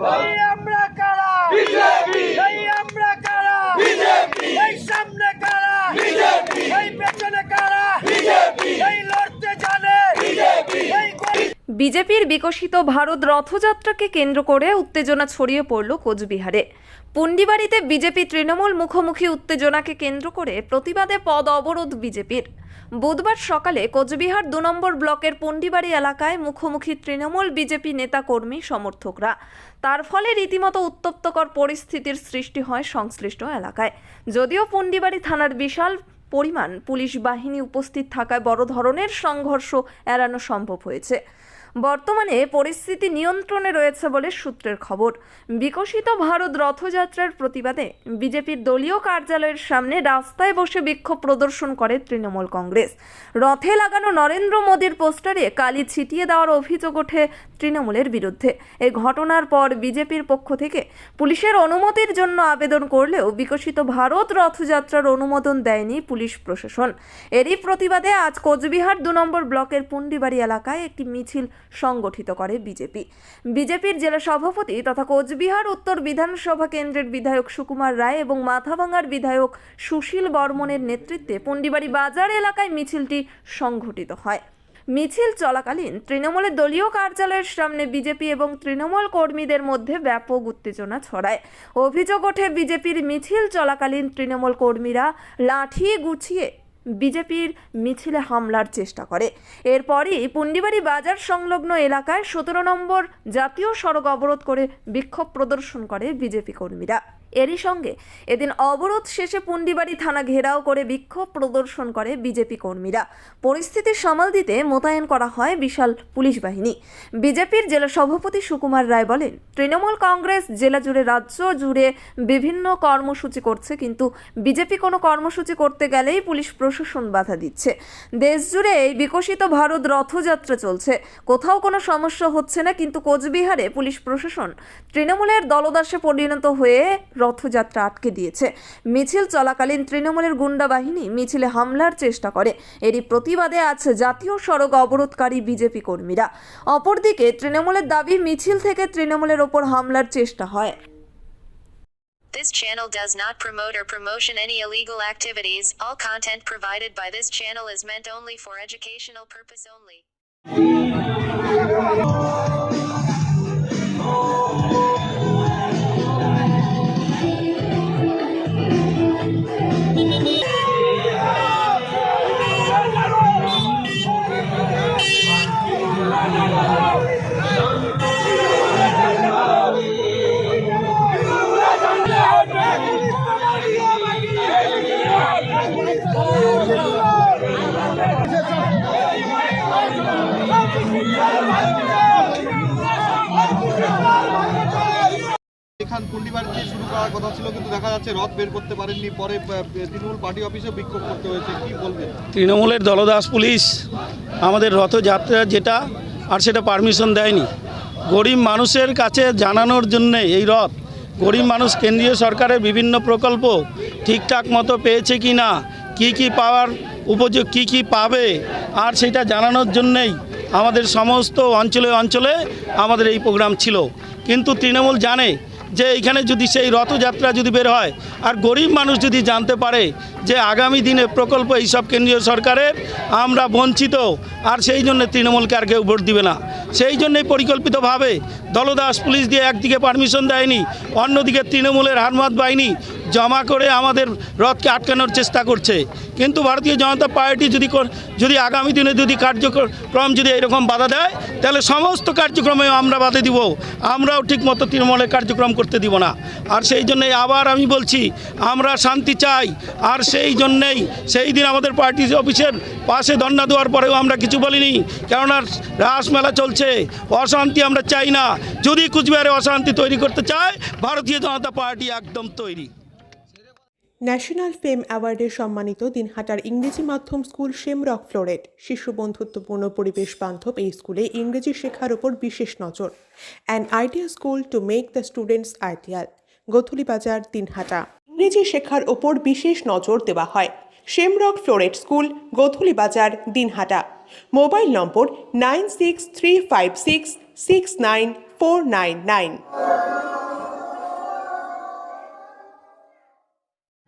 এই আমরা কারা এই আমরা কারা এই সামনে কারা এই পেছনে কারা এই লড়তে জানে এই গরিব বিজেপির বিকশিত ভারত রথযাত্রাকে কেন্দ্র করে উত্তেজনা ছড়িয়ে পড়ল কোচবিহারে। পুন্ডিবাড়িতে বিজেপি তৃণমূল মুখোমুখি উত্তেজনাকে কেন্দ্র করে প্রতিবাদে পদ অবরোধ বিজেপির। বুধবার সকালে কোচবিহার দু নম্বর ব্লকের পুন্ডিবাড়ি এলাকায় মুখোমুখি তৃণমূল বিজেপি নেতাকর্মী সমর্থকরা। তার ফলে রীতিমতো উত্তপ্তকর পরিস্থিতির সৃষ্টি হয় সংশ্লিষ্ট এলাকায়। যদিও পুন্ডিবাড়ি থানার বিশাল পরিমাণ পুলিশ বাহিনী উপস্থিত থাকায় বড় ধরনের সংঘর্ষ এড়ানো সম্ভব হয়েছে। বর্তমানে পরিস্থিতি নিয়ন্ত্রণে রয়েছে বলে সূত্রের খবর। বিকশিত ভারত রথযাত্রার প্রতিবাদে বিজেপির দলীয় কার্যালয়ের সামনে রাস্তায় বসে বিক্ষোভ প্রদর্শন করে তৃণমূল কংগ্রেস। রথে লাগানো নরেন্দ্র মোদীর পোস্টারে কালি ছিটিয়ে দেওয়ার অভিযোগ ওঠে তৃণমূলের বিরুদ্ধে। এই ঘটনার পর বিজেপির পক্ষ থেকে পুলিশের অনুমতির জন্য আবেদন করলেও বিকশিত ভারত রথযাত্রার অনুমোদন দেয়নি পুলিশ প্রশাসন। এরই প্রতিবাদে আজ কোচবিহার দু নম্বর ব্লকের পুন্ডিবাড়ি এলাকায় একটি মিছিল সংগঠিত করে বিজেপি। বিজেপির জেলা সভাপতি তথা কোচবিহার উত্তর বিধানসভা কেন্দ্রের বিধায়ক সুকুমার রায় এবং মাথাভাঙার বিধায়ক সুশীল বর্মনের নেতৃত্বে পুন্ডিবাড়ি বাজার এলাকায় মিছিলটি সংঘটিত হয়। মিছিল চলাকালীন তৃণমূলের দলীয় কার্যালয়ের সামনে বিজেপি এবং তৃণমূল কর্মীদের মধ্যে ব্যাপক উত্তেজনা ছড়ায়। অভিযোগ ওঠে, বিজেপির মিছিল চলাকালীন তৃণমূল কর্মীরা লাঠি গুছিয়ে বিজেপির মিছিলে হামলার চেষ্টা করে। এরপরই পুন্ডিবাড়ি বাজার সংলগ্ন এলাকায় সতেরো নম্বর জাতীয় সড়ক অবরোধ করে বিক্ষোভ প্রদর্শন করে বিজেপি কর্মীরা। এরই সঙ্গে এদিন অবরোধ শেষে পুন্ডিবাড়ি থানা ঘেরাও করে বিক্ষোভ প্রদর্শন করে বিজেপি কর্মীরা। পরিস্থিতি সামাল দিতে মোতায়েন করা হয় বিশাল পুলিশ বাহিনী। বিজেপির জেলা সভাপতি সুকুমার রায় বলেন, তৃণমূল কংগ্রেস জেলা জুড়ে রাজ্য জুড়ে বিভিন্ন কর্মসূচি করছে, কিন্তু বিজেপি কোনো কর্মসূচি করতে গেলেই পুলিশ প্রশাসন বাধা দিচ্ছে। দেশ জুড়ে এই বিকশিত ভারত রথযাত্রা চলছে। কোথাও কোনো সমস্যা হচ্ছে না, কিন্তু কোচবিহারে পুলিশ প্রশাসন তৃণমূলের দলদাসে পরিণত হয়ে রথযাত্রা আটকে দিয়েছে মিছিল চলাকালীন তৃণমূলের গুন্ডা বাহিনী মিছিলে হামলার চেষ্টা করে এরই প্রতিবাদে আজ জাতীয় সড়ক অবরোধকারী বিজেপি কর্মীরা অপরদিকে তৃণমূলের দাবি মিছিল থেকে তৃণমূলের ওপর হামলার চেষ্টা হয় This channel does not promote or promotion any illegal activities. All content provided by this channel is meant only for educational purpose only. এখান পুন্ডিবাড়িতে শুরু করার কথা ছিল, কিন্তু দেখা যাচ্ছে রথ বের করতে পারেননি। পরে তৃণমূল পার্টি অফিসে বিক্ষোভ করতে হয়েছে। কি বলবেন? তৃণমূলের দলদাস পুলিশ, আমাদের রথযাত্রা যেটা, আর সেটা পারমিশন দেয়নি। গরিব মানুষের কাছে জানানোর জন্যে এই রথ, গরিব মানুষ কেন্দ্রীয় সরকারের বিভিন্ন প্রকল্প ঠিকঠাক মতো পেয়েছে কি না, কী কী পাওয়ার উপযোগ কী কী পাবে, আর সেটা জানানোর জন্যেই আমাদের সমস্ত অঞ্চলে অঞ্চলে আমাদের এই প্রোগ্রাম ছিল। কিন্তু তৃণমূল জানে যে এইখানে যদি সেই রথযাত্রা যদি বের হয়, আর গরিব মানুষ যদি জানতে পারে যে আগামী দিনে প্রকল্প এইসব কেন্দ্রীয় সরকারের, আমরা বঞ্চিত। আর সেই জন্য তৃণমূলকে আর কেউ ভোট দিবে না। সেই জন্যই পরিকল্পিতভাবে দলদাস পুলিশ দিয়ে একদিকে পারমিশন দেয়নি, অন্যদিকে তৃণমূলের হারমাত বাহিনী জমা করে আমাদের রথকে আটকানোর চেষ্টা করছে। কিন্তু ভারতীয় জনতা পার্টি যদি যদি আগামী দিনে যদি কার্যক্রম যদি এরকম বাধা দেয়, তাহলে সমস্ত কার্যক্রমে আমরা বাধা দিব। আমরাও ঠিকমতো তৃণমূলের কার্যক্রম করতে দিব না। আর সেই জন্যই আবার আমি বলছি, আমরা শান্তি চাই। আর সেই জন্যেই সেই দিন আমাদের পার্টি অফিসের পাশে ধর্ণা দেওয়ার পরেও আমরা কিছু বলিনি। কেননা রাসমেলা চলছে, অশান্তি আমরা চাই না। যদি কুচবিহারে অশান্তি তৈরি করতে চায়, ভারতীয় জনতা পার্টি একদম তৈরি। ন্যাশনাল ফেম অ্যাওয়ার্ডে সম্মানিত দিনহাটার ইংরেজি মাধ্যম স্কুল শেমরক ফ্লোরেট, শিশু বন্ধুত্বপূর্ণ পরিবেশ বান্ধব এই স্কুলে ইংরেজি শেখার ওপর বিশেষ নজর। An idea school to make the students ideal Godhuli Bazar, Dinhata. ইংরেজি শেখার ওপর বিশেষ নজর দেওয়া হয়। Shamrock floret school, Godhuli Bazar, Dinhata. Mobile number nine six three five six six nine four nine nine.